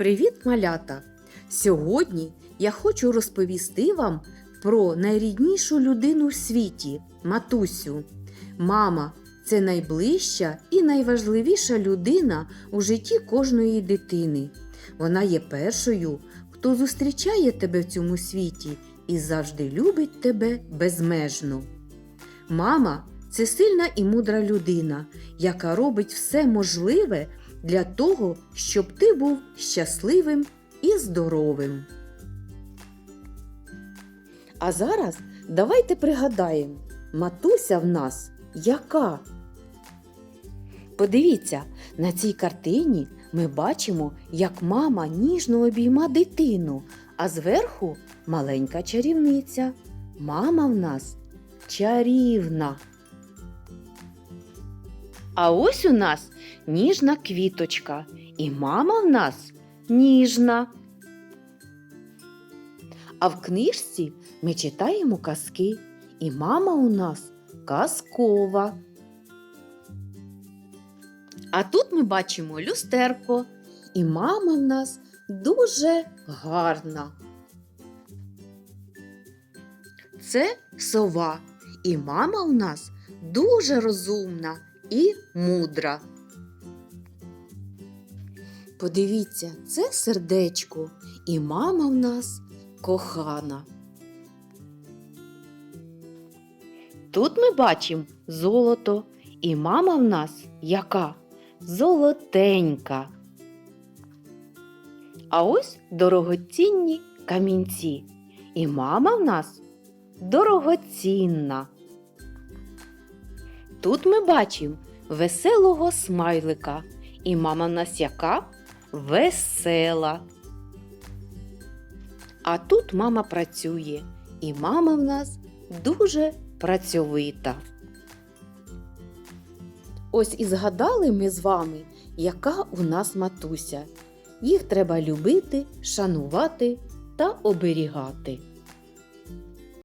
Привіт, малята! Сьогодні я хочу розповісти вам про найріднішу людину в світі матусю. Мама це найближча і найважливіша людина у житті кожної дитини. Вона є першою, хто зустрічає тебе в цьому світі і завжди любить тебе безмежно. Мама це сильна і мудра людина, яка робить все можливе для того, щоб ти був щасливим і здоровим. А зараз давайте пригадаємо, матуся в нас яка? Подивіться, на цій картині ми бачимо, як мама ніжно обійма дитину, а зверху маленька чарівниця. Мама в нас чарівна. А ось у нас ніжна квіточка, і мама в нас ніжна. А в книжці ми читаємо казки, і мама у нас казкова. А тут ми бачимо люстерко, і мама в нас дуже гарна. Це сова, і мама у нас дуже розумна і мудра. Подивіться, це сердечко, і мама в нас кохана. Тут ми бачимо золото, і мама в нас яка? Золотенька. А ось дорогоцінні камінці. І мама в нас дорогоцінна. Тут ми бачимо веселого смайлика, і мама в нас яка весела. А тут мама працює, і мама в нас дуже працьовита. Ось і згадали ми з вами, яка у нас матуся. Їх треба любити, шанувати та оберігати.